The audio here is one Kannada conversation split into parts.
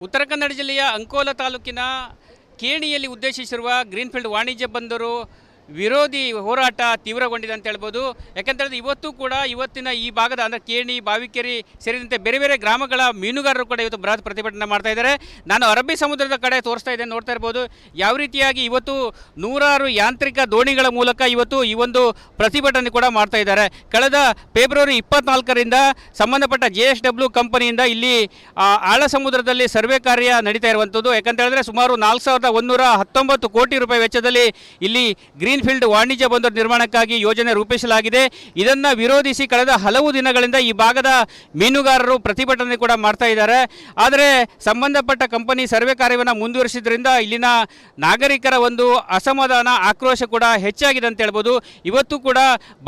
ಉತ್ತರ ಕನ್ನಡ ಜಿಲ್ಲೆಯ ಅಂಕೋಲ ತಾಲೂಕಿನ ಕೇಣಿಯಲ್ಲಿ ಉದ್ದೇಶಿಸಿರುವ ಗ್ರೀನ್ಫೀಲ್ಡ್ ವಾಣಿಜ್ಯ ಬಂದರು ವಿರೋಧಿ ಹೋರಾಟ ತೀವ್ರಗೊಂಡಿದೆ ಅಂತ ಹೇಳ್ಬೋದು. ಯಾಕಂತೇಳಿದ್ರೆ ಇವತ್ತು ಕೂಡ ಇವತ್ತಿನ ಈ ಭಾಗದ, ಅಂದರೆ ಕೇಣಿ, ಬಾವಿಕೆರೆ ಸೇರಿದಂತೆ ಬೇರೆ ಬೇರೆ ಗ್ರಾಮಗಳ ಮೀನುಗಾರರು ಕೂಡ ಇವತ್ತು ಬೃಹತ್ ಪ್ರತಿಭಟನೆ ಮಾಡ್ತಾ ಇದ್ದಾರೆ. ನಾನು ಅರಬ್ಬಿ ಸಮುದ್ರದ ಕಡೆ ತೋರಿಸ್ತಾ ಇದ್ದೇನೆ, ನೋಡ್ತಾ ಇರ್ಬೋದು. ಯಾವ ರೀತಿಯಾಗಿ ಇವತ್ತು ನೂರಾರು ಯಾಂತ್ರಿಕ ದೋಣಿಗಳ ಮೂಲಕ ಇವತ್ತು ಈ ಒಂದು ಪ್ರತಿಭಟನೆ ಕೂಡ ಮಾಡ್ತಾ ಇದ್ದಾರೆ. ಕಳೆದ ಫೆಬ್ರವರಿ ಇಪ್ಪತ್ನಾಲ್ಕರಿಂದ ಸಂಬಂಧಪಟ್ಟ ಜೆ ಎಸ್ ಡಬ್ಲ್ಯೂ ಕಂಪನಿಯಿಂದ ಇಲ್ಲಿ ಆಳ ಸಮುದ್ರದಲ್ಲಿ ಸರ್ವೆ ಕಾರ್ಯ ನಡೀತಾ ಇರುವಂಥದ್ದು. ಯಾಕಂತ ಹೇಳಿದ್ರೆ ಸುಮಾರು ನಾಲ್ಕು ಸಾವಿರದ ಒಂದೂರ ಹತ್ತೊಂಬತ್ತು ಕೋಟಿ ರೂಪಾಯಿ ವೆಚ್ಚದಲ್ಲಿ ಇಲ್ಲಿ ಗ್ರೀನ್ ಫೀಲ್ಡ್ ವಾಣಿಜ್ಯ ಬಂದರು ನಿರ್ಮಾಣಕ್ಕಾಗಿ ಯೋಜನೆ ರೂಪಿಸಲಾಗಿದೆ. ಇದನ್ನು ವಿರೋಧಿಸಿ ಕಳೆದ ಹಲವು ದಿನಗಳಿಂದ ಈ ಭಾಗದ ಮೀನುಗಾರರು ಪ್ರತಿಭಟನೆ ಕೂಡ ಮಾಡ್ತಾ ಇದ್ದಾರೆ. ಆದರೆ ಸಂಬಂಧಪಟ್ಟ ಕಂಪನಿ ಸರ್ವೆ ಕಾರ್ಯವನ್ನು ಮುಂದುವರಿಸಿದ್ರಿಂದ ಇಲ್ಲಿನ ನಾಗರಿಕರ ಒಂದು ಅಸಮಾಧಾನ, ಆಕ್ರೋಶ ಕೂಡ ಹೆಚ್ಚಾಗಿದೆ ಅಂತ ಹೇಳ್ಬೋದು. ಇವತ್ತು ಕೂಡ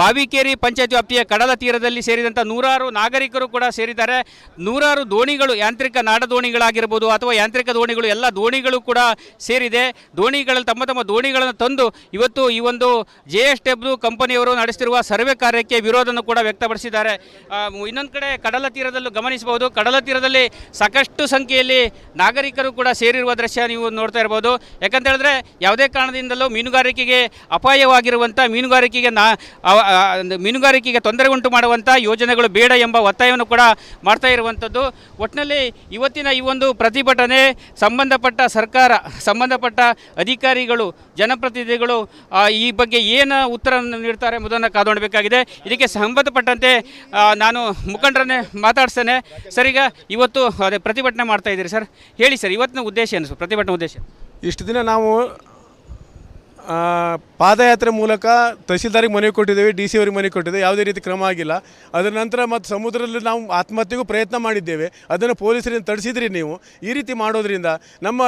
ಬಾವಿಕೇರಿ ಪಂಚಾಯತ್ ವ್ಯಾಪ್ತಿಯ ಕಡಲ ತೀರದಲ್ಲಿ ಸೇರಿದಂಥ ನೂರಾರು ನಾಗರಿಕರು ಕೂಡ ಸೇರಿದ್ದಾರೆ. ನೂರಾರು ದೋಣಿಗಳು ಯಾಂತ್ರಿಕ ನಾಡ ದೋಣಿಗಳಾಗಿರ್ಬೋದು ಅಥವಾ ಯಾಂತ್ರಿಕ ದೋಣಿಗಳು ಎಲ್ಲ ದೋಣಿಗಳು ಕೂಡ ಸೇರಿದೆ. ದೋಣಿಗಳಲ್ಲಿ ತಮ್ಮ ತಮ್ಮ ದೋಣಿಗಳನ್ನು ತಂದು ಇವತ್ತು ಈ ಒಂದು ಜೆ ಎಸ್ ಡಬ್ಲ್ಯೂ ಕಂಪನಿಯವರು ನಡೆಸ್ತಿರುವ ಸರ್ವೆ ಕಾರ್ಯಕ್ಕೆ ವಿರೋಧವನ್ನು ಕೂಡ ವ್ಯಕ್ತಪಡಿಸಿದ್ದಾರೆ. ಇನ್ನೊಂದು ಕಡೆ ಕಡಲ ತೀರದಲ್ಲೂ ಗಮನಿಸಬಹುದು. ಕಡಲ ತೀರದಲ್ಲಿ ಸಾಕಷ್ಟು ಸಂಖ್ಯೆಯಲ್ಲಿ ನಾಗರಿಕರು ಕೂಡ ಸೇರಿರುವ ದೃಶ್ಯ ನೀವು ನೋಡ್ತಾ ಇರ್ಬೋದು. ಯಾಕಂತ ಹೇಳಿದ್ರೆ ಯಾವುದೇ ಕಾರಣದಿಂದಲೂ ಮೀನುಗಾರಿಕೆಗೆ ಅಪಾಯವಾಗಿರುವಂಥ ಮೀನುಗಾರಿಕೆಗೆ ನಾ ಮೀನುಗಾರಿಕೆಗೆ ತೊಂದರೆ ಉಂಟು ಮಾಡುವಂಥ ಯೋಜನೆಗಳು ಬೇಡ ಎಂಬ ಒತ್ತಾಯವನ್ನು ಕೂಡ ಮಾಡ್ತಾ ಇರುವಂಥದ್ದು ಒಟ್ಟಿನಲ್ಲಿ ಇವತ್ತಿನ ಈ ಒಂದು ಪ್ರತಿಭಟನೆ ಸಂಬಂಧಪಟ್ಟ ಸರ್ಕಾರ, ಸಂಬಂಧಪಟ್ಟ ಅಧಿಕಾರಿಗಳು, ಜನಪ್ರತಿನಿಧಿಗಳು ಈ ಬಗ್ಗೆ ಏನು ಉತ್ತರ ನೀಡ್ತಾರೆ ಎಂಬುದನ್ನು ಕಾದೊಂಡಬೇಕಾಗಿದೆ ಇದಕ್ಕೆ ಸಂಬಂಧಪಟ್ಟಂತೆ ನಾನು ಮುಖಂಡರನ್ನೇ ಮಾತಾಡ್ಸ್ತೇನೆ. ಸರ್, ಈಗ ಇವತ್ತು ಅದೇ ಪ್ರತಿಭಟನೆ ಮಾಡ್ತಾ ಇದ್ದೀರಿ ಸರ್. ಹೇಳಿ ಸರ್, ಇವತ್ತಿನ ಉದ್ದೇಶ ಏನು ಸರ್? ಪ್ರತಿಭಟನೆ ಉದ್ದೇಶ ಇಷ್ಟು ದಿನ ನಾವು ಪಾದಯಾತ್ರೆ ಮೂಲಕ ತಹಸೀಲ್ದಾರಿಗೆ ಮನವಿ ಕೊಟ್ಟಿದ್ದೇವೆ, ಡಿ ಸಿ ಅವರಿಗೆ ಮನವಿ ಕೊಟ್ಟಿದ್ದೇವೆ, ಯಾವುದೇ ರೀತಿ ಕ್ರಮ ಆಗಿಲ್ಲ. ಅದರ ನಂತರ ಮತ್ತು ಸಮುದ್ರದಲ್ಲಿ ನಾವು ಆತ್ಮಹತ್ಯೆಗೂ ಪ್ರಯತ್ನ ಮಾಡಿದ್ದೇವೆ. ಅದನ್ನು ಪೊಲೀಸರಿಂದ ತಡಿಸಿದ್ರಿ ನೀವು. ಈ ರೀತಿ ಮಾಡೋದ್ರಿಂದ ನಮ್ಮ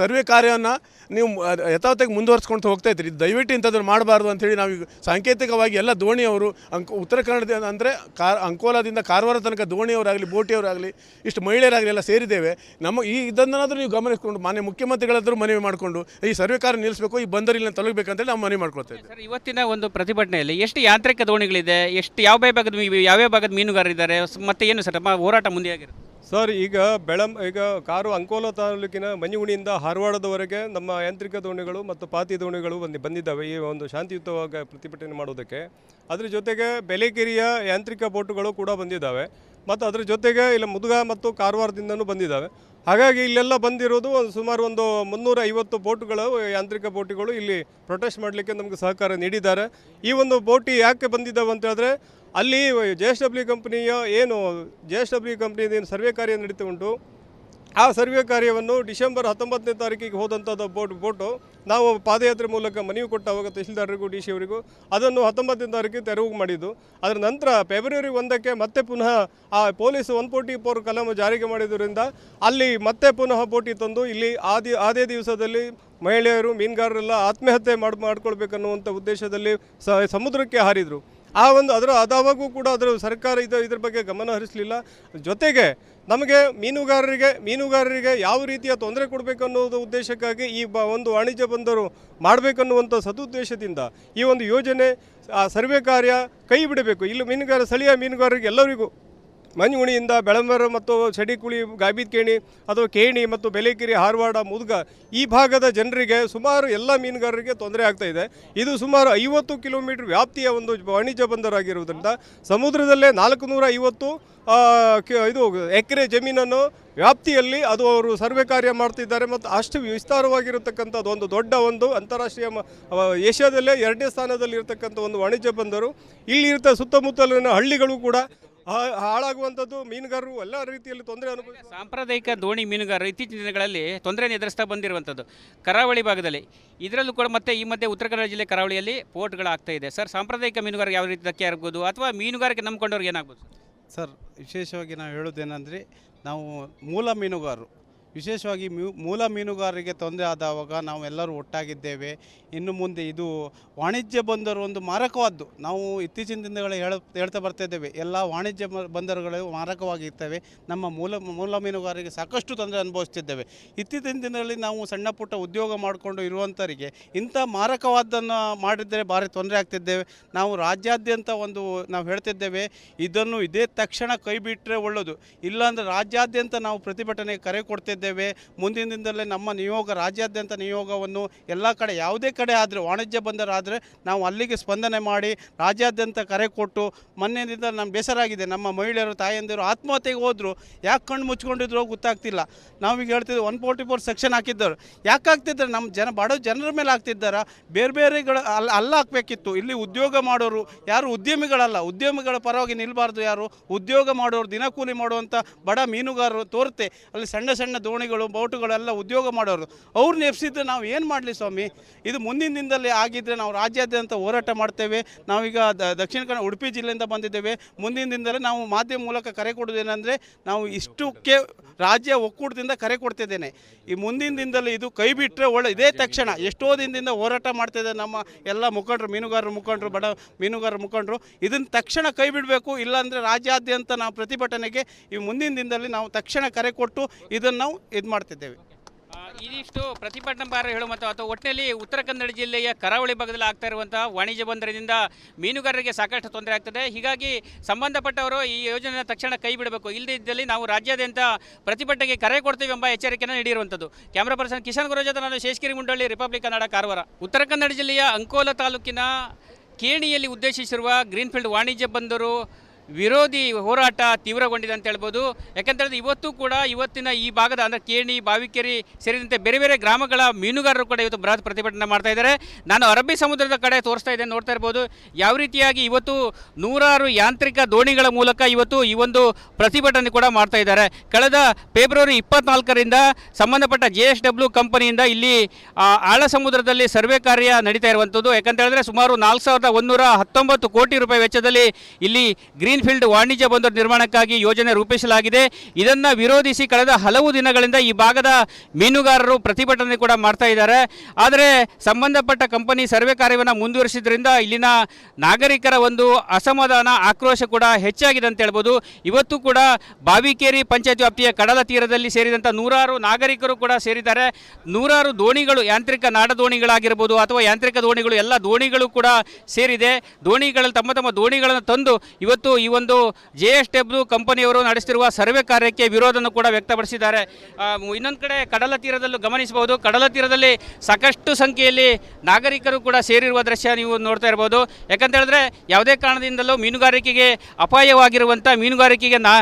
ಸರ್ವೆ ಕಾರ್ಯವನ್ನು ನೀವು ಯಥಾವತ್ತಾಗಿ ಮುಂದುವರ್ಸ್ಕೊಂಡು ಹೋಗ್ತಾ ಇದ್ರಿ ದಯವಿಟ್ಟು ಇಂಥದ್ದನ್ನು ಮಾಡಬಾರ್ದು ಅಂಥೇಳಿ ನಾವು ಸಾಂಕೇತಿಕವಾಗಿ ಎಲ್ಲ ದೋಣಿಯವರು, ಅಂಕ, ಉತ್ತರ ಕನ್ನಡದ, ಅಂದರೆ ಕಾ ಅಂಕೋಲಾದಿಂದ ಕಾರವಾರ ತನಕ ದೋಣಿಯವರಾಗಲಿ, ಬೋಟಿಯವರಾಗಲಿ, ಇಷ್ಟು ಮಹಿಳೆಯರಾಗಲಿ ಎಲ್ಲ ಸೇರಿದ್ದೇವೆ. ನಮ್ಮ ಈ ಇದನ್ನಾದರೂ ನೀವು ಗಮನಿಸಿಕೊಂಡು, ಮಾನ್ಯ ಮುಖ್ಯಮಂತ್ರಿಗಳಾದರೂ ಮನವಿ ಮಾಡಿಕೊಂಡು, ಈ ಸರ್ವೆ ಕಾರ್ಯ ನಿಲ್ಲಿಸಬೇಕು, ಈ ಬಂದರಿಲ್ಲ ತೊಲಗಬೇಕಂತೇಳಿ ನಾವು ಮನವಿ ಮಾಡ್ಕೊಳ್ತಾ ಇದ್ದೇವೆ. ಸರ್ ಇವತ್ತಿನ ಒಂದು ಪ್ರತಿಭಟನೆಯಲ್ಲಿ ಎಷ್ಟು ಯಾಂತ್ರಿಕ ದೋಣಿಗಳಿದೆ ಎಷ್ಟು ಯಾವ ಭಾಗದ ಮೀ- ಯಾವ್ಯಾವ ಭಾಗದ ಮೀನುಗಾರರಿದ್ದಾರೆ ಸ್- ಮತ್ತೆ ಏನು ಸರ್ ನಮ್ಮ ಹೋರಾಟ ಮುಂದೆ ಆಗಿರುತ್ತೆ ಸರ್ ಈಗ ಬೆಳಂ ಈಗ ಕಾರು ಅಂಕೋಲ ತಾಲೂಕಿನ ಮಂಜುಗುಣಿಯಿಂದ ಹಾರವಾಡದವರೆಗೆ ನಮ್ಮ ಯಾಂತ್ರಿಕ ದೋಣಿಗಳು ಮತ್ತು ಪಾತಿ ದೋಣಿಗಳು ಬಂದು ಬಂದಿದ್ದಾವೆ. ಈ ಒಂದು ಶಾಂತಿಯುತವಾಗಿ ಪ್ರತಿಭಟನೆ ಮಾಡೋದಕ್ಕೆ. ಅದ್ರ ಜೊತೆಗೆ ಬೆಲೆಕೆರೆಯ ಯಾಂತ್ರಿಕ ಬೋಟುಗಳು ಕೂಡ ಬಂದಿದ್ದಾವೆ. ಮತ್ತು ಅದ್ರ ಜೊತೆಗೆ ಇಲ್ಲಿ ಮುದುಗ ಮತ್ತು ಕಾರವಾರದಿಂದನೂ ಬಂದಿದ್ದಾವೆ. ಹಾಗಾಗಿ ಇಲ್ಲೆಲ್ಲ ಬಂದಿರೋದು ಒಂದು ಸುಮಾರು ಒಂದು ಮುನ್ನೂರ ಐವತ್ತು ಬೋಟುಗಳು, ಯಾಂತ್ರಿಕ ಬೋಟುಗಳು ಇಲ್ಲಿ ಪ್ರೊಟೆಸ್ಟ್ ಮಾಡಲಿಕ್ಕೆ ನಮಗೆ ಸಹಕಾರ ನೀಡಿದ್ದಾರೆ. ಈ ಒಂದು ಬೋಟಿ ಯಾಕೆ ಬಂದಿದ್ದಾವೆ ಅಂತ ಹೇಳಿದ್ರೆ, ಅಲ್ಲಿ ಜೆ ಎಸ್ ಡಬ್ಲ್ಯೂ ಕಂಪ್ನಿಯ ಏನು ಜೆ ಎಸ್ ಡಬ್ಲ್ಯೂ ಕಂಪ್ನಿಯಿಂದ ಏನು ಸರ್ವೆ ಕಾರ್ಯ ನಡೀತಾ ಉಂಟು ಆ ಸರ್ವೆ ಕಾರ್ಯವನ್ನು ಡಿಸೆಂಬರ್ ಹತ್ತೊಂಬತ್ತನೇ ತಾರೀಕಿಗೆ ಹೋದಂಥದ್ದು ಬೋಟ್, ಬೋಟು. ನಾವು ಪಾದಯಾತ್ರೆ ಮೂಲಕ ಮನವಿ ಕೊಟ್ಟವಾಗ ತಹಸೀಲ್ದಾರರಿಗೂ, ಡಿ ಸಿ ಅವರಿಗೂ ಅದನ್ನು ಹತ್ತೊಂಬತ್ತನೇ ತಾರೀಕಿಗೆ ತೆರವು ಮಾಡಿದ್ದು. ಅದರ ನಂತರ ಫೆಬ್ರವರಿ ಒಂದಕ್ಕೆ ಮತ್ತೆ ಪುನಃ ಆ ಪೊಲೀಸ್ ಒನ್ ಫೋರ್ಟಿ ಫೋರ್ ಜಾರಿಗೆ ಮಾಡಿದ್ದರಿಂದ ಅಲ್ಲಿ ಮತ್ತೆ ಪುನಃ ಬೋಟಿ ತಂದು ಇಲ್ಲಿ ಆದಿ ಅದೇ ದಿವಸದಲ್ಲಿ ಮಹಿಳೆಯರು, ಮೀನುಗಾರರೆಲ್ಲ ಆತ್ಮಹತ್ಯೆ ಮಾಡಿ, ಮಾಡ್ಕೊಳ್ಬೇಕನ್ನುವಂಥ ಉದ್ದೇಶದಲ್ಲಿ ಸಮುದ್ರಕ್ಕೆ ಹಾರಿದರು. ಆ ಒಂದು ಅದರ, ಅದಾವಾಗೂ ಕೂಡ ಅದರ ಸರ್ಕಾರ ಇದು, ಇದ್ರ ಬಗ್ಗೆ ಗಮನ ಹರಿಸಲಿಲ್ಲ. ಜೊತೆಗೆ ನಮಗೆ ಮೀನುಗಾರರಿಗೆ ಮೀನುಗಾರರಿಗೆ ಯಾವ ರೀತಿಯ ತೊಂದರೆ ಕೊಡಬೇಕು ಅನ್ನೋದು ಉದ್ದೇಶಕ್ಕಾಗಿ ಈ ಬ ಒಂದು ವಾಣಿಜ್ಯ ಬಂದರು ಮಾಡಬೇಕನ್ನುವಂಥ ಸದುದ್ದೇಶದಿಂದ ಈ ಒಂದು ಯೋಜನೆ ಸರ್ವೆ ಕಾರ್ಯ ಕೈ ಬಿಡಬೇಕು. ಇಲ್ಲಿ ಮೀನುಗಾರ, ಸ್ಥಳೀಯ ಮೀನುಗಾರರಿಗೆ ಎಲ್ಲರಿಗೂ ಮಂಜುಗುಣಿಯಿಂದ ಬೆಳಂಬರ ಮತ್ತು ಸಡಿಕುಳಿ, ಗಾಬಿದ್ಕೇಣಿ ಅಥವಾ ಕೇಣಿ ಮತ್ತು ಬೆಲೆಕಿರಿ, ಹಾರವಾಡ, ಮುದುಗ ಈ ಭಾಗದ ಜನರಿಗೆ ಸುಮಾರು ಎಲ್ಲ ಮೀನುಗಾರರಿಗೆ ತೊಂದರೆ ಆಗ್ತಾ ಇದೆ. ಇದು ಸುಮಾರು ಐವತ್ತು ಕಿಲೋಮೀಟರ್ ವ್ಯಾಪ್ತಿಯ ಒಂದು ವಾಣಿಜ್ಯ ಬಂದರಾಗಿರುವುದರಿಂದ ಸಮುದ್ರದಲ್ಲೇ ನಾಲ್ಕು ನೂರ ಇದು ಎಕರೆ ಜಮೀನನ್ನು ವ್ಯಾಪ್ತಿಯಲ್ಲಿ ಅದು ಅವರು ಸರ್ವೆ ಕಾರ್ಯ ಮಾಡ್ತಿದ್ದಾರೆ ಮತ್ತು ಅಷ್ಟು ವಿಸ್ತಾರವಾಗಿರತಕ್ಕಂಥದ್ದು ಒಂದು ದೊಡ್ಡ ಒಂದು ಅಂತಾರಾಷ್ಟ್ರೀಯ ಏಷ್ಯಾದಲ್ಲೇ ಎರಡನೇ ಸ್ಥಾನದಲ್ಲಿ ಇರತಕ್ಕಂಥ ಒಂದು ವಾಣಿಜ್ಯ ಬಂದರು. ಇಲ್ಲಿರ್ತ ಸುತ್ತಮುತ್ತಲಿನ ಹಳ್ಳಿಗಳು ಕೂಡ ಹಾಳಾಗುವಂಥದ್ದು ಮೀನುಗಾರರು ಎಲ್ಲ ರೀತಿಯಲ್ಲಿ ತೊಂದರೆ ಅನುಭವಿಸ ಸಾಂಪ್ರದಾಯಿಕ ದೋಣಿ ಮೀನುಗಾರರು ಇತ್ತೀಚಿನ ದಿನಗಳಲ್ಲಿ ತೊಂದರೆಯನ್ನು ಎದುರಿಸ್ತಾ ಬಂದಿರುವಂಥದ್ದು. ಕರಾವಳಿ ಭಾಗದಲ್ಲಿ. ಇದರಲ್ಲೂ ಕೂಡ ಮತ್ತೆ ಈ ಮಧ್ಯೆ ಉತ್ತರ ಕನ್ನಡ ಜಿಲ್ಲೆ ಕರಾವಳಿಯಲ್ಲಿ ಪೋರ್ಟ್ಗಳಾಗ್ತಾ ಇದೆ. ಸರ್ ಸಾಂಪ್ರದಾಯಿಕ ಮೀನುಗಾರರಿಗೆ ಯಾವ ರೀತಿ ಧಕ್ಕೆ ಆಗ್ಬೋದು ಅಥವಾ ಮೀನುಗಾರಿಕೆ ನಂಬ್ಕೊಂಡವ್ರಿಗೆ ಏನಾಗ್ಬೋದು ಸರ್? ವಿಶೇಷವಾಗಿ ನಾವು ಹೇಳೋದೇನೆಂದರೆ ನಾವು ಮೂಲ ಮೀನುಗಾರರು. ವಿಶೇಷವಾಗಿ ಮೂಲ ಮೀನುಗಾರರಿಗೆ ತೊಂದರೆ ಆದವಾಗ ನಾವೆಲ್ಲರೂ ಒಟ್ಟಾಗಿದ್ದೇವೆ. ಇನ್ನು ಮುಂದೆ ಇದು ವಾಣಿಜ್ಯ ಬಂದರು ಒಂದು ಮಾರಕವಾದ್ದು. ನಾವು ಇತ್ತೀಚಿನ ದಿನಗಳಲ್ಲಿ ಹೇಳ, ಹೇಳ್ತಾ ಬರ್ತಾ ಇದ್ದೇವೆ. ಎಲ್ಲ ವಾಣಿಜ್ಯ ಬಂದರುಗಳು ಮಾರಕವಾಗಿರ್ತವೆ. ನಮ್ಮ ಮೂಲ ಮೂಲ ಮೀನುಗಾರರಿಗೆ ಸಾಕಷ್ಟು ತೊಂದರೆ ಅನುಭವಿಸ್ತಿದ್ದೇವೆ. ಇತ್ತೀಚಿನ ದಿನಗಳಲ್ಲಿ ನಾವು ಸಣ್ಣ ಪುಟ್ಟ ಉದ್ಯೋಗ ಮಾಡಿಕೊಂಡು ಇರುವಂಥವರಿಗೆ ಇಂಥ ಮಾರಕವಾದ್ದನ್ನು ಮಾಡಿದರೆ ಭಾರಿ ತೊಂದರೆ ಆಗ್ತಿದ್ದೇವೆ. ನಾವು ರಾಜ್ಯಾದ್ಯಂತ ಒಂದು ನಾವು ಹೇಳ್ತಿದ್ದೇವೆ, ಇದನ್ನು ಇದೇ ತಕ್ಷಣ ಕೈ ಬಿಟ್ಟರೆ ಒಳ್ಳೆಯದು ಇಲ್ಲಾಂದರೆ ರಾಜ್ಯಾದ್ಯಂತ ನಾವು ಪ್ರತಿಭಟನೆ ಕರೆ ಕೊಡ್ತಿದ್ದೇವೆ. ಇದ್ದೇವೆ ಮುಂದಿನ ದಿನದಲ್ಲೇ ನಮ್ಮ ನಿಯೋಗ, ರಾಜ್ಯಾದ್ಯಂತ ನಿಯೋಗವನ್ನು ಎಲ್ಲ ಕಡೆ, ಯಾವುದೇ ಕಡೆ ಆದರೆ, ವಾಣಿಜ್ಯ ಬಂದರಾದರೆ ನಾವು ಅಲ್ಲಿಗೆ ಸ್ಪಂದನೆ ಮಾಡಿ, ರಾಜ್ಯಾದ್ಯಂತ ಕರೆ ಕೊಟ್ಟು ಮೊನ್ನೆದಿಂದ ನಮ್ಮ ಬೇಸರಾಗಿದೆ ನಮ್ಮ ಮಹಿಳೆಯರು, ತಾಯಂದಿರು ಆತ್ಮಹತ್ಯೆಗೆ ಹೋದರು. ಯಾಕೆ ಕಣ್ಣು ಮುಚ್ಕೊಂಡಿದ್ರು ಗೊತ್ತಾಗ್ತಿಲ್ಲ. ನಾವೀಗ ಹೇಳ್ತಿದ್ವಿ ಒನ್ ಫೋರ್ಟಿ ಫೋರ್ ಸೆಕ್ಷನ್ ಹಾಕಿದ್ದರು ಯಾಕೆ ಹಾಕ್ತಿದ್ದಾರೆ ನಮ್ಮ ಜನ ಬಡ ಜನರ ಮೇಲೆ ಹಾಕ್ತಿದ್ದಾರಾ? ಬೇರೆ ಬೇರೆಗಳ ಅಲ್ಲ ಅಲ್ಲ ಹಾಕಬೇಕಿತ್ತು. ಇಲ್ಲಿ ಉದ್ಯೋಗ ಮಾಡೋರು ಯಾರು? ಉದ್ಯಮಿಗಳಲ್ಲ. ಉದ್ಯಮಿಗಳ ಪರವಾಗಿ ನಿಲ್ಬಾರ್ದು ಯಾರು? ಉದ್ಯೋಗ ಮಾಡೋರು ದಿನಕೂಲಿ ಮಾಡುವಂಥ ಬಡ ಮೀನುಗಾರರು ತೋರುತ್ತೆ. ಅಲ್ಲಿ ಸಣ್ಣ ಸಣ್ಣ ದೋಣಿಗಳು ಬೋಟುಗಳೆಲ್ಲ ಉದ್ಯೋಗ ಮಾಡೋರು. ಅವ್ರನ್ನ ಎಬ್ಸಿದ್ರೆ ನಾವು ಏನು ಮಾಡಲಿ ಸ್ವಾಮಿ? ಇದು ಮುಂದಿನ ದಿನದಲ್ಲಿ ಆಗಿದ್ದರೆ ನಾವು ರಾಜ್ಯಾದ್ಯಂತ ಹೋರಾಟ ಮಾಡ್ತೇವೆ. ನಾವೀಗ ದಕ್ಷಿಣ ಕನ್ನಡ, ಉಡುಪಿ ಜಿಲ್ಲೆಯಿಂದ ಬಂದಿದ್ದೇವೆ. ಮುಂದಿನ ದಿನದಲ್ಲಿ ನಾವು ಮಾಧ್ಯಮ ಮೂಲಕ ಕರೆ ಕೊಡೋದೇನೆಂದರೆ ನಾವು ಇಷ್ಟಕ್ಕೆ ರಾಜ್ಯ ಒಕ್ಕೂಟದಿಂದ ಕರೆ ಕೊಡ್ತಿದ್ದೇನೆ. ಈ ಮುಂದಿನ ದಿನದಲ್ಲಿ ಇದು ಕೈ ಬಿಟ್ಟರೆ ಒಳ್ಳೆ, ಇದೇ ತಕ್ಷಣ. ಎಷ್ಟೋ ದಿನದಿಂದ ಹೋರಾಟ ಮಾಡ್ತಿದೆ ನಮ್ಮ ಎಲ್ಲ ಮುಖಂಡರು, ಮೀನುಗಾರರು ಮುಖಂಡರು, ಬಡ ಮೀನುಗಾರರು ಮುಖಂಡರು. ಇದನ್ನು ತಕ್ಷಣ ಕೈ ಬಿಡಬೇಕು, ಇಲ್ಲಾಂದರೆ ರಾಜ್ಯಾದ್ಯಂತ ನಾವು ಪ್ರತಿಭಟನೆಗೆ ಈ ಮುಂದಿನ ದಿನದಲ್ಲಿ ನಾವು ತಕ್ಷಣ ಕರೆ ಕೊಟ್ಟು ಇದನ್ನು ನಾವು ಇದು ಮಾಡ್ತಿದ್ದೇವೆ. ಇದಿಷ್ಟು ಪ್ರತಿಭಟನಾಕಾರರು ಮತ್ತು ಅಥವಾ ಒಟ್ಟಿನಲ್ಲಿ ಉತ್ತರ ಕನ್ನಡ ಜಿಲ್ಲೆಯ ಕರಾವಳಿ ಭಾಗದಲ್ಲಿ ಆಗ್ತಾ ಇರುವಂತಹ ವಾಣಿಜ್ಯ ಬಂದರಿನಿಂದ ಮೀನುಗಾರರಿಗೆ ಸಾಕಷ್ಟು ತೊಂದರೆ ಆಗ್ತದೆ. ಹೀಗಾಗಿ ಸಂಬಂಧಪಟ್ಟವರು ಈ ಯೋಜನೆಯ ತಕ್ಷಣ ಕೈ ಬಿಡಬೇಕು. ಇಲ್ಲದಿದ್ದಲ್ಲಿ ನಾವು ರಾಜ್ಯಾದ್ಯಂತ ಪ್ರತಿಭಟನೆಗೆ ಕರೆ ಕೊಡ್ತೀವಿ ಎಂಬ ಎಚ್ಚರಿಕೆಯನ್ನು ನೀಡಿರುವಂಥದ್ದು. ಕ್ಯಾಮ್ರಾ ಪರ್ಸನ್ ಕಿಶನ್ ಗುರು ಜೊತೆ ನಾನು ಶೇಷಗಿರಿ ಮುಂಡಳ್ಳಿ ರಿಪಬ್ಲಿಕ್ ಕನ್ನಡ ಕಾರವಾರ ಉತ್ತರ ಕನ್ನಡ ಜಿಲ್ಲೆಯ ಅಂಕೋಲ ತಾಲೂಕಿನ ಕೇಣಿಯಲ್ಲಿ ಉದ್ದೇಶಿಸಿರುವ ಗ್ರೀನ್ಫೀಲ್ಡ್ ವಾಣಿಜ್ಯ ಬಂದರು ವಿರೋಧಿ ಹೋರಾಟ ತೀವ್ರಗೊಂಡಿದೆ ಅಂತ ಹೇಳ್ಬೋದು. ಯಾಕಂತೇಳಿದ್ರೆ ಇವತ್ತು ಕೂಡ ಇವತ್ತಿನ ಈ ಭಾಗದ ಅಂದರೆ ಕೇಣಿ, ಬಾವಿಕೆರೆ ಸೇರಿದಂತೆ ಬೇರೆ ಬೇರೆ ಗ್ರಾಮಗಳ ಮೀನುಗಾರರು ಕೂಡ ಇವತ್ತು ಬೃಹತ್ ಪ್ರತಿಭಟನೆ ಮಾಡ್ತಾ ಇದ್ದಾರೆ. ನಾನು ಅರಬ್ಬಿ ಸಮುದ್ರದ ಕಡೆ ತೋರಿಸ್ತಾ ಇದ್ದೇನೆ, ನೋಡ್ತಾ ಇರ್ಬೋದು. ಯಾವ ರೀತಿಯಾಗಿ ಇವತ್ತು ನೂರಾರು ಯಾಂತ್ರಿಕ ದೋಣಿಗಳ ಮೂಲಕ ಇವತ್ತು ಈ ಒಂದು ಪ್ರತಿಭಟನೆ ಕೂಡ ಮಾಡ್ತಾ ಇದ್ದಾರೆ. ಕಳೆದ ಫೆಬ್ರವರಿ ಇಪ್ಪತ್ನಾಲ್ಕರಿಂದ ಸಂಬಂಧಪಟ್ಟ ಜೆ ಎಸ್ ಡಬ್ಲ್ಯೂ ಕಂಪನಿಯಿಂದ ಇಲ್ಲಿ ಆಳ ಸಮುದ್ರದಲ್ಲಿ ಸರ್ವೆ ಕಾರ್ಯ ನಡೀತಾ ಇರುವಂಥದ್ದು. ಯಾಕಂತ ಹೇಳಿದ್ರೆ ಸುಮಾರು ನಾಲ್ಕು ಸಾವಿರದ ಒಂದೂರ ಹತ್ತೊಂಬತ್ತು ಕೋಟಿ ರೂಪಾಯಿ ವೆಚ್ಚದಲ್ಲಿ ಇಲ್ಲಿ ಗ್ರೀನ್ಫೀಲ್ಡ್ ವಾಣಿಜ್ಯ ಬಂದರು ನಿರ್ಮಾಣಕ್ಕಾಗಿ ಯೋಜನೆ ರೂಪಿಸಲಾಗಿದೆ. ಇದನ್ನು ವಿರೋಧಿಸಿ ಕಳೆದ ಹಲವು ದಿನಗಳಿಂದ ಈ ಭಾಗದ ಮೀನುಗಾರರು ಪ್ರತಿಭಟನೆ ಕೂಡ ಮಾಡ್ತಾ ಇದ್ದಾರೆ. ಆದರೆ ಸಂಬಂಧಪಟ್ಟ ಕಂಪನಿ ಸರ್ವೆ ಕಾರ್ಯವನ್ನು ಮುಂದುವರಿಸಿದ್ರಿಂದ ಇಲ್ಲಿನ ನಾಗರಿಕರ ಒಂದು ಅಸಮಾಧಾನ, ಆಕ್ರೋಶ ಕೂಡ ಹೆಚ್ಚಾಗಿದೆ ಅಂತ ಹೇಳ್ಬೋದು. ಇವತ್ತು ಕೂಡ ಬಾವಿಕೇರಿ ಪಂಚಾಯತ್ ವ್ಯಾಪ್ತಿಯ ಕಡಲ ತೀರದಲ್ಲಿ ಸೇರಿದಂಥ ನೂರಾರು ನಾಗರಿಕರು ಕೂಡ ಸೇರಿದ್ದಾರೆ. ನೂರಾರು ದೋಣಿಗಳು ಯಾಂತ್ರಿಕ ನಾಡ ದೋಣಿಗಳಾಗಿರ್ಬೋದು ಅಥವಾ ಯಾಂತ್ರಿಕ ದೋಣಿಗಳು ಎಲ್ಲ ದೋಣಿಗಳು ಕೂಡ ಸೇರಿದೆ. ದೋಣಿಗಳಲ್ಲಿ ತಮ್ಮ ತಮ್ಮ ದೋಣಿಗಳನ್ನು ತಂದು ಇವತ್ತು ಒಂದು ಜೆ ಎಸ್ ಡಬ್ಲ್ಯೂ ಕಂಪನಿಯವರು ನಡೆಸ್ತಿರುವ ಸರ್ವೆ ಕಾರ್ಯಕ್ಕೆ ವಿರೋಧವನ್ನು ಕೂಡ ವ್ಯಕ್ತಪಡಿಸಿದ್ದಾರೆ. ಇನ್ನೊಂದು ಕಡೆ ಕಡಲ ತೀರದಲ್ಲೂ ಗಮನಿಸಬಹುದು. ಕಡಲ ತೀರದಲ್ಲಿ ಸಾಕಷ್ಟು ಸಂಖ್ಯೆಯಲ್ಲಿ ನಾಗರಿಕರು ಕೂಡ ಸೇರಿರುವ ದೃಶ್ಯ ನೀವು ನೋಡ್ತಾ ಇರ್ಬೋದು. ಯಾಕಂತ ಹೇಳಿದ್ರೆ ಯಾವುದೇ ಕಾರಣದಿಂದಲೂ ಮೀನುಗಾರಿಕೆಗೆ ಅಪಾಯವಾಗಿರುವಂಥ ಮೀನುಗಾರಿಕೆಗೆ ನಾ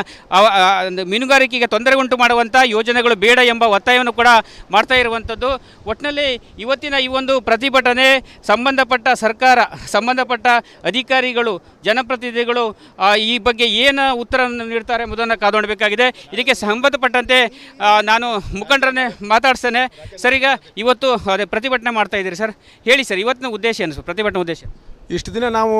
ಮೀನುಗಾರಿಕೆಗೆ ತೊಂದರೆ ಉಂಟು ಮಾಡುವಂಥ ಯೋಜನೆಗಳು ಬೇಡ ಎಂಬ ಒತ್ತಾಯವನ್ನು ಕೂಡ ಮಾಡ್ತಾ ಇರುವಂಥದ್ದು ಒಟ್ಟಿನಲ್ಲಿ ಇವತ್ತಿನ ಈ ಒಂದು ಪ್ರತಿಭಟನೆ ಸಂಬಂಧಪಟ್ಟ ಸರ್ಕಾರ, ಸಂಬಂಧಪಟ್ಟ ಅಧಿಕಾರಿಗಳು, ಜನಪ್ರತಿನಿಧಿಗಳು ಈ ಬಗ್ಗೆ ಏನು ಉತ್ತರ ನೀಡ್ತಾರೆ ಎಂಬುದನ್ನು ಕಾದೊಂಡಬೇಕಾಗಿದೆ ಇದಕ್ಕೆ ಸಂಬಂಧಪಟ್ಟಂತೆ ನಾನು ಮುಖಂಡರನ್ನೇ ಮಾತಾಡ್ಸ್ತೇನೆ. ಸರ್, ಈಗ ಇವತ್ತು, ಅದೇ ಪ್ರತಿಭಟನೆ ಮಾಡ್ತಾ ಇದ್ದೀರಿ ಸರ್. ಹೇಳಿ ಸರ್, ಇವತ್ತಿನ ಉದ್ದೇಶ ಏನು ಸರ್, ಪ್ರತಿಭಟನೆ ಉದ್ದೇಶ? ಇಷ್ಟು ದಿನ ನಾವು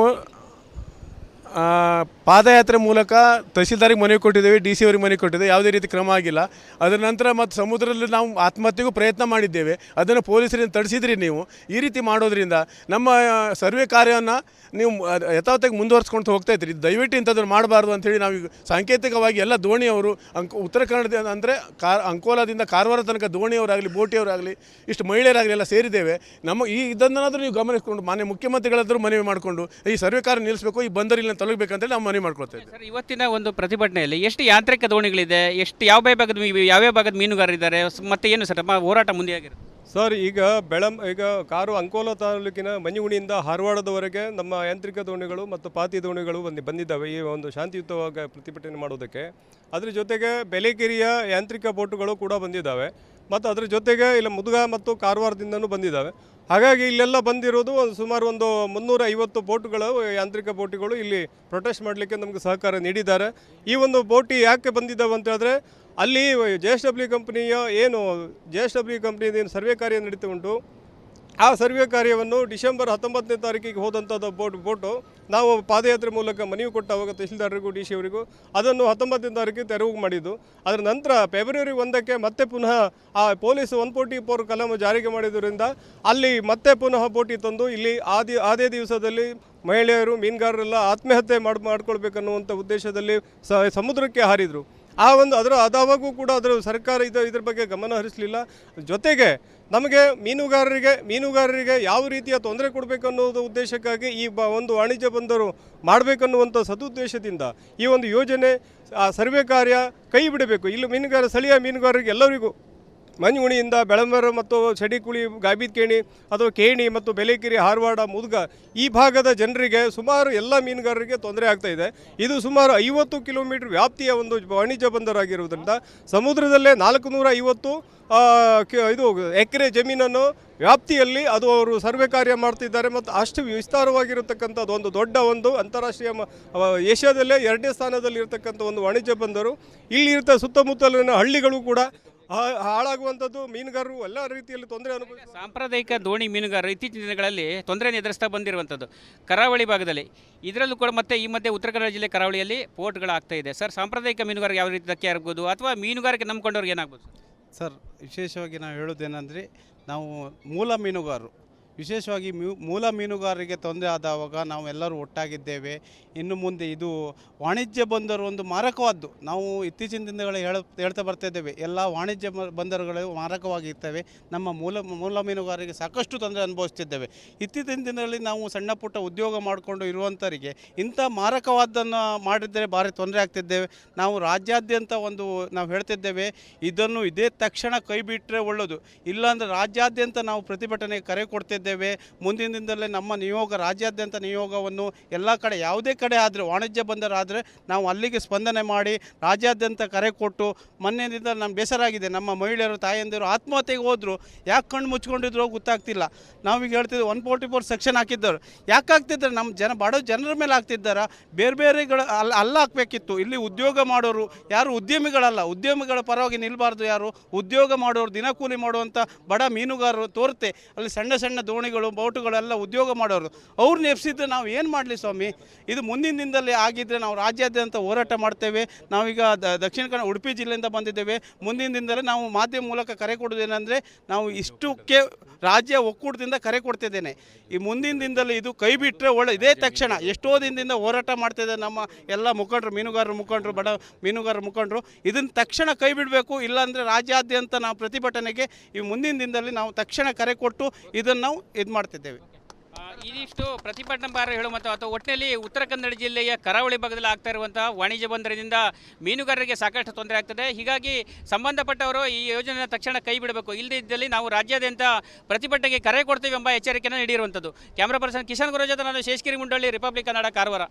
ಪಾದಯಾತ್ರೆ ಮೂಲಕ ತಹಸೀಲ್ದಾರಿಗೆ ಮನವಿ ಕೊಟ್ಟಿದ್ದೇವೆ ಡಿ ಸಿ ಅವರಿಗೆ ಮನವಿ ಕೊಟ್ಟಿದ್ದೇವೆ, ಯಾವುದೇ ರೀತಿ ಕ್ರಮ ಆಗಿಲ್ಲ. ಅದರ ನಂತರ ಮತ್ತು ಸಮುದ್ರದಲ್ಲಿ ನಾವು ಆತ್ಮಹತ್ಯೆಗೂ ಪ್ರಯತ್ನ ಮಾಡಿದ್ದೇವೆ. ಅದನ್ನು ಪೊಲೀಸರಿಂದ ತಡಿಸಿದ್ರಿ ನೀವು. ಈ ರೀತಿ ಮಾಡೋದ್ರಿಂದ ನಮ್ಮ ಸರ್ವೆ ಕಾರ್ಯವನ್ನು ನೀವು ಯಥಾವತ್ತಾಗಿ ಮುಂದುವರ್ಸ್ಕೊಂಡು ಹೋಗ್ತಾ ಇದ್ರಿ. ದಯವಿಟ್ಟು ಇಂಥದ್ದನ್ನು ಮಾಡಬಾರ್ದು ಅಂಥೇಳಿ ನಾವು ಈಗ ಸಾಂಕೇತಿಕವಾಗಿ ಎಲ್ಲ ದೋಣಿಯವರು ಅಂಕ, ಉತ್ತರ ಕನ್ನಡದ, ಅಂದರೆ ಕಾರ್, ಅಂಕೋಲಾದಿಂದ ಕಾರವಾರ ತನಕ ದೋಣಿಯವರಾಗಲಿ ಬೋಟಿಯವರಾಗಲಿ ಇಷ್ಟು ಮಹಿಳೆಯರಾಗಲಿ ಎಲ್ಲ ಸೇರಿದ್ದೇವೆ. ನಮ್ಮ ಈ ಇದನ್ನಾದರೂ ನೀವು ಗಮನಿಸಿಕೊಂಡು, ಮಾನ್ಯ ಮುಖ್ಯಮಂತ್ರಿಗಳಾದರೂ ಮನವಿ ಮಾಡಿಕೊಂಡು ಈ ಸರ್ವೆ ಕಾರ್ಯ ನಿಲ್ಲಿಸಬೇಕು, ಈ ಬಂದರಿಲ್ಲ ತೊಲಗಬೇಕಂತೇಳಿ ನಾವು ಮನವಿ ಮಾಡ್ಕೊಳ್ತಾ ಇದ್ದೇವೆ. ಸರ್ ಇವತ್ತಿನ ಒಂದು ಪ್ರತಿಭಟನೆಯಲ್ಲಿ ಎಷ್ಟು ಯಾಂತ್ರಿಕ ದೋಣಿಗಳಿದೆ ಎಷ್ಟು ಯಾವ ಭಾಗದ ಮೀ- ಯಾವ್ಯಾವ ಭಾಗದ ಮೀನುಗಾರರಿದ್ದಾರೆ ಸ್- ಮತ್ತೆ ಏನು ಸರ್ ನಮ್ಮ ಹೋರಾಟ ಮುಂದೆ ಆಗಿರುತ್ತೆ ಸರ್ ಈಗ ಬೆಳಂ ಈಗ ಕಾರು ಅಂಕೋಲ ತಾಲೂಕಿನ ಮಂಜುಗುಣಿಯಿಂದ ಹಾರವಾಡದವರೆಗೆ ನಮ್ಮ ಯಾಂತ್ರಿಕ ದೋಣಿಗಳು ಮತ್ತು ಪಾತಿ ದೋಣಿಗಳು ಬಂದು ಬಂದಿದ್ದಾವೆ. ಈ ಒಂದು ಶಾಂತಿಯುತವಾಗಿ ಪ್ರತಿಭಟನೆ ಮಾಡೋದಕ್ಕೆ. ಅದ್ರ ಜೊತೆಗೆ ಬೆಲೆಗಿರಿಯ ಯಾಂತ್ರಿಕ ಬೋಟುಗಳು ಕೂಡ ಬಂದಿದ್ದಾವೆ. ಮತ್ತು ಅದ್ರ ಜೊತೆಗೆ ಇಲ್ಲಿ ಮುದುಗ ಮತ್ತು ಕಾರವಾರದಿಂದನೂ ಬಂದಿದ್ದಾವೆ. ಹಾಗಾಗಿ ಇಲ್ಲೆಲ್ಲ ಬಂದಿರೋದು ಒಂದು ಸುಮಾರು ಒಂದು ಮುನ್ನೂರ ಐವತ್ತು ಬೋಟುಗಳು, ಯಾಂತ್ರಿಕ ಬೋಟುಗಳು ಇಲ್ಲಿ ಪ್ರೊಟೆಸ್ಟ್ ಮಾಡಲಿಕ್ಕೆ ನಮಗೆ ಸಹಕಾರ ನೀಡಿದ್ದಾರೆ. ಈ ಒಂದು ಬೋಟಿ ಯಾಕೆ ಬಂದಿದ್ದಾವೆ ಅಂತ ಹೇಳಿದ್ರೆ, ಅಲ್ಲಿ ಜೆ ಎಸ್ ಡಬ್ಲ್ಯೂ ಕಂಪ್ನಿಯ ಏನು ಜೆ ಎಸ್ ಡಬ್ಲ್ಯೂ ಕಂಪ್ನಿಯಿಂದ ಏನು ಸರ್ವೆ ಕಾರ್ಯ ನಡೀತಾ ಉಂಟು ಆ ಸರ್ವೆ ಕಾರ್ಯವನ್ನು ಡಿಸೆಂಬರ್ ಹತ್ತೊಂಬತ್ತನೇ ತಾರೀಕಿಗೆ ಹೋದಂಥದ್ದು ಬೋಟ್ ಬೋಟು. ನಾವು ಪಾದಯಾತ್ರೆ ಮೂಲಕ ಮನವಿ ಕೊಟ್ಟ ಅವಾಗ ತಹಶೀಲ್ದಾರರಿಗೂ ಡಿ ಸಿ ಅವರಿಗೂ ಅದನ್ನು ಹತ್ತೊಂಬತ್ತನೇ ತಾರೀಕಿಗೆ ತೆರವು ಮಾಡಿದ್ದು. ಅದರ ನಂತರ ಫೆಬ್ರವರಿ ಒಂದಕ್ಕೆ ಮತ್ತೆ ಪುನಃ ಆ ಪೊಲೀಸ್ ಒನ್ ಫೋರ್ಟಿ ಫೋರ್ ಕಲಂ ಜಾರಿಗೆ ಮಾಡಿದ್ದರಿಂದ ಅಲ್ಲಿ ಮತ್ತೆ ಪುನಃ ಬೋಟಿ ತಂದು ಇಲ್ಲಿ ಆದಿ ಅದೇ ದಿವಸದಲ್ಲಿ ಮಹಿಳೆಯರು, ಮೀನುಗಾರರೆಲ್ಲ ಆತ್ಮಹತ್ಯೆ ಮಾಡಿ ಮಾಡ್ಕೊಳ್ಬೇಕನ್ನುವಂಥ ಉದ್ದೇಶದಲ್ಲಿ ಸಮುದ್ರಕ್ಕೆ ಹಾರಿದರು. ಆ ಒಂದು ಅದರ ಅದಾವಾಗೂ ಕೂಡ ಅದರ ಸರ್ಕಾರ ಇದು ಇದ್ರ ಬಗ್ಗೆ ಗಮನ ಹರಿಸಲಿಲ್ಲ. ಜೊತೆಗೆ ನಮಗೆ ಮೀನುಗಾರರಿಗೆ ಮೀನುಗಾರರಿಗೆ ಯಾವ ರೀತಿಯ ತೊಂದರೆ ಕೊಡಬೇಕು ಅನ್ನೋದು ಉದ್ದೇಶಕ್ಕಾಗಿ ಈ ಬ ಒಂದು ವಾಣಿಜ್ಯ ಬಂದರು ಮಾಡಬೇಕನ್ನುವಂಥ ಸದುದ್ದೇಶದಿಂದ ಈ ಒಂದು ಯೋಜನೆ ಸರ್ವೆ ಕಾರ್ಯ ಕೈ ಬಿಡಬೇಕು. ಇಲ್ಲಿ ಮೀನುಗಾರ, ಸ್ಥಳೀಯ ಮೀನುಗಾರರಿಗೆ ಎಲ್ಲರಿಗೂ ಮಂಜುಗುಣಿಯಿಂದ ಬೆಳಂಬರ ಮತ್ತು ಚಡಿಕುಳಿ ಗಾಬಿದ್ಕೇಣಿ ಅಥವಾ ಕೇಣಿ ಮತ್ತು ಬೆಲೆಕಿರಿ, ಹಾರವಾಡ, ಮುದುಗ ಈ ಭಾಗದ ಜನರಿಗೆ ಸುಮಾರು ಎಲ್ಲ ಮೀನುಗಾರರಿಗೆ ತೊಂದರೆ ಆಗ್ತಾ ಇದೆ. ಇದು ಸುಮಾರು ಐವತ್ತು ಕಿಲೋಮೀಟರ್ ವ್ಯಾಪ್ತಿಯ ಒಂದು ವಾಣಿಜ್ಯ ಬಂದರಾಗಿರುವುದರಿಂದ ಸಮುದ್ರದಲ್ಲೇ ನಾಲ್ಕು ನೂರ ಇದು ಎಕರೆ ಜಮೀನನ್ನು ವ್ಯಾಪ್ತಿಯಲ್ಲಿ ಅದು ಅವರು ಸರ್ವೆ ಕಾರ್ಯ ಮಾಡ್ತಿದ್ದಾರೆ ಮತ್ತು ಅಷ್ಟು ವಿಸ್ತಾರವಾಗಿರತಕ್ಕಂಥದ್ದು ಒಂದು ದೊಡ್ಡ ಒಂದು ಅಂತಾರಾಷ್ಟ್ರೀಯ ಏಷ್ಯಾದಲ್ಲೇ ಎರಡನೇ ಸ್ಥಾನದಲ್ಲಿ ಇರತಕ್ಕಂಥ ಒಂದು ವಾಣಿಜ್ಯ ಬಂದರು. ಇಲ್ಲಿ ಇರ್ತ ಸುತ್ತಮುತ್ತಲಿನ ಹಳ್ಳಿಗಳು ಕೂಡ ಹಾ- ಹಾಳಾಗುವಂಥದ್ದು ಮೀನುಗಾರರು ಎಲ್ಲ ರೀತಿಯಲ್ಲಿ ತೊಂದರೆ ಸಾಂಪ್ರದಾಯಿಕ ದೋಣಿ ಮೀನುಗಾರರು ಇತ್ತೀಚಿನ ದಿನಗಳಲ್ಲಿ ತೊಂದರೆಯನ್ನು ಎದುರಿಸ್ತಾ ಬಂದಿರುವಂಥದ್ದು. ಕರಾವಳಿ ಭಾಗದಲ್ಲಿ. ಇದರಲ್ಲೂ ಕೂಡ ಮತ್ತೆ ಈ ಮಧ್ಯೆ ಉತ್ತರ ಕನ್ನಡ ಜಿಲ್ಲೆ ಕರಾವಳಿಯಲ್ಲಿ ಪೋರ್ಟ್ಗಳಾಗ್ತಾ ಇದೆ. ಸರ್ ಸಾಂಪ್ರದಾಯಿಕ ಮೀನುಗಾರರಿಗೆ ಯಾವ ರೀತಿ ಧಕ್ಕೆ ಆಗ್ಬೋದು ಅಥವಾ ಮೀನುಗಾರಿಕೆ ನಂಬ್ಕೊಂಡವ್ರಿಗೆ ಏನಾಗ್ಬೋದು ಸರ್? ವಿಶೇಷವಾಗಿ ನಾವು ಹೇಳೋದೇನೆಂದರೆ ನಾವು ಮೂಲ ಮೀನುಗಾರರು. ವಿಶೇಷವಾಗಿ ಮೂಲ ಮೀನುಗಾರರಿಗೆ ತೊಂದರೆ ಆದಾಗ ನಾವು ಎಲ್ಲರೂ ಒಟ್ಟಾಗಿದ್ದೇವೆ. ಇನ್ನು ಮುಂದೆ ಇದು ವಾಣಿಜ್ಯ ಬಂದರು ಒಂದು ಮಾರಕವಾದ್ದು. ನಾವು ಇತ್ತೀಚಿನ ದಿನಗಳಲ್ಲಿ ಹೇಳ, ಹೇಳ್ತಾ ಬರ್ತಾ ಇದ್ದೇವೆ. ಎಲ್ಲ ವಾಣಿಜ್ಯ ಬಂದರುಗಳು ಮಾರಕವಾಗಿರ್ತವೆ. ನಮ್ಮ ಮೂಲ ಮೂಲ ಮೀನುಗಾರರಿಗೆ ಸಾಕಷ್ಟು ತೊಂದರೆ ಅನುಭವಿಸ್ತಿದ್ದೇವೆ. ಇತ್ತೀಚಿನ ದಿನಗಳಲ್ಲಿ ನಾವು ಸಣ್ಣ ಪುಟ್ಟ ಉದ್ಯೋಗ ಮಾಡಿಕೊಂಡು ಇರುವಂಥವರಿಗೆ ಇಂಥ ಮಾರಕವಾದ್ದನ್ನು ಮಾಡಿದರೆ ಭಾರಿ ತೊಂದರೆ ಆಗ್ತಿದ್ದೇವೆ. ನಾವು ರಾಜ್ಯಾದ್ಯಂತ ಒಂದು ನಾವು ಹೇಳ್ತಿದ್ದೇವೆ, ಇದನ್ನು ಇದೇ ತಕ್ಷಣ ಕೈ ಬಿಟ್ಟರೆ ಒಳ್ಳೆಯದು ಇಲ್ಲಾಂದರೆ ರಾಜ್ಯಾದ್ಯಂತ ನಾವು ಪ್ರತಿಭಟನೆ ಕರೆ ಕೊಡ್ತಿದ್ದೇವೆ. ಮುಂದಿನ ದಿನದಲ್ಲೇ ನಮ್ಮ ನಿಯೋಗ, ರಾಜ್ಯಾದ್ಯಂತ ನಿಯೋಗವನ್ನು ಎಲ್ಲ ಕಡೆ ಯಾವುದೇ ಕಡೆ ಆದರೆ, ವಾಣಿಜ್ಯ ಬಂದರಾದರೆ ನಾವು ಅಲ್ಲಿಗೆ ಸ್ಪಂದನೆ ಮಾಡಿ, ರಾಜ್ಯಾದ್ಯಂತ ಕರೆ ಕೊಟ್ಟು ಮೊನ್ನೆಯಿಂದ ನಮ್ಮ ಬೇಸರಾಗಿದೆ ನಮ್ಮ ಮಹಿಳೆಯರು, ತಾಯಂದಿರು ಆತ್ಮಹತ್ಯೆಗೆ ಹೋದರು. ಯಾಕೆ ಕಣ್ಣು ಮುಚ್ಕೊಂಡಿದ್ರು ಗೊತ್ತಾಗ್ತಿಲ್ಲ. ನಾವೀಗ ಹೇಳ್ತಿದ್ವಿ ಒನ್ ಫೋರ್ಟಿ ಫೋರ್ ಸೆಕ್ಷನ್ ಹಾಕಿದ್ದರು. ಯಾಕೆ ಹಾಕ್ತಿದ್ದಾರೆ? ನಮ್ಮ ಜನ ಬಡ ಜನರ ಮೇಲೆ ಹಾಕ್ತಿದ್ದಾರ? ಬೇರೆ ಬೇರೆಗಳ ಅಲ್ಲ ಅಲ್ಲ ಹಾಕಬೇಕಿತ್ತು. ಇಲ್ಲಿ ಉದ್ಯೋಗ ಮಾಡೋರು ಯಾರು? ಉದ್ಯಮಿಗಳಲ್ಲ. ಉದ್ಯಮಿಗಳ ಪರವಾಗಿ ನಿಲ್ಬಾರ್ದು ಯಾರು? ಉದ್ಯೋಗ ಮಾಡೋರು ದಿನಕೂಲಿ ಮಾಡುವಂಥ ಬಡ ಮೀನುಗಾರರು ತೋರುತ್ತೆ. ಅಲ್ಲಿ ಸಣ್ಣ ಸಣ್ಣ ದೋಣಿಗಳು ಬೋಟುಗಳೆಲ್ಲ ಉದ್ಯೋಗ ಮಾಡೋರು. ಅವ್ರನ್ನ ನೆಪ್ಸಿದ್ರೆ ನಾವು ಏನು ಮಾಡಲಿ ಸ್ವಾಮಿ? ಇದು ಮುಂದಿನ ದಿನದಲ್ಲಿ ಆಗಿದ್ದರೆ ನಾವು ರಾಜ್ಯಾದ್ಯಂತ ಹೋರಾಟ ಮಾಡ್ತೇವೆ. ನಾವೀಗ ದಕ್ಷಿಣ ಕನ್ನಡ, ಉಡುಪಿ ಜಿಲ್ಲೆಯಿಂದ ಬಂದಿದ್ದೇವೆ. ಮುಂದಿನ ದಿನದಲ್ಲಿ ನಾವು ಮಾಧ್ಯಮ ಮೂಲಕ ಕರೆ ಕೊಡೋದೇನೆಂದರೆ ನಾವು ಇಷ್ಟಕ್ಕೆ ರಾಜ್ಯ ಒಕ್ಕೂಟದಿಂದ ಕರೆ ಕೊಡ್ತಿದ್ದೇನೆ. ಈ ಮುಂದಿನ ದಿನದಲ್ಲಿ ಇದು ಕೈ ಬಿಟ್ಟರೆ ಒಳ್ಳೆ, ಇದೇ ತಕ್ಷಣ. ಎಷ್ಟೋ ದಿನದಿಂದ ಹೋರಾಟ ಮಾಡ್ತಿದ್ದಾರೆ ನಮ್ಮ ಎಲ್ಲ ಮುಖಂಡರು, ಮೀನುಗಾರರು ಮುಖಂಡರು, ಬಡ ಮೀನುಗಾರರು ಮುಖಂಡರು. ಇದನ್ನು ತಕ್ಷಣ ಕೈ ಬಿಡಬೇಕು. ಇಲ್ಲಾಂದರೆ ರಾಜ್ಯಾದ್ಯಂತ ನಾವು ಪ್ರತಿಭಟನೆಗೆ ಈ ಮುಂದಿನ ದಿನದಲ್ಲಿ ನಾವು ತಕ್ಷಣ ಕರೆ ಕೊಟ್ಟು ಇದನ್ನು ನಾವು ಇದು ಮಾಡ್ತಿದ್ದೇವೆ. ಇದಿಷ್ಟು ಪ್ರತಿಭಟನಾ ಬಾರ ಹೇಳು ಮತ್ತು ಅಥವಾ ಒಟ್ಟಿನಲ್ಲಿ ಉತ್ತರ ಕನ್ನಡ ಜಿಲ್ಲೆಯ ಕರಾವಳಿ ಭಾಗದಲ್ಲಿ ಆಗ್ತಾ ಇರುವಂತಹ ವಾಣಿಜ್ಯ ಬಂದರಿನಿಂದ ಮೀನುಗಾರರಿಗೆ ಸಾಕಷ್ಟು ತೊಂದರೆ ಆಗ್ತದೆ. ಹೀಗಾಗಿ ಸಂಬಂಧಪಟ್ಟವರು ಈ ಯೋಜನೆಯನ್ನು ತಕ್ಷಣ ಕೈ ಬಿಡಬೇಕು. ಇಲ್ಲದಿದ್ದಲ್ಲಿ ನಾವು ರಾಜ್ಯಾದ್ಯಂತ ಪ್ರತಿಭಟನೆಗೆ ಕರೆ ಕೊಡ್ತೀವಿ ಎಂಬ ಎಚ್ಚರಿಕೆಯನ್ನು ನೀಡಿರುವಂಥದ್ದು. ಕ್ಯಾಮ್ರಾ ಪರ್ಸನ್ ಕಿಶನ್ ಗುರು ಜೊತೆ ನಾನು ಶೇಷಗಿರಿ ಮುಂಡಳ್ಳಿ ರಿಪಬ್ಲಿಕ್ ಕನ್ನಡ ಕಾರವಾರ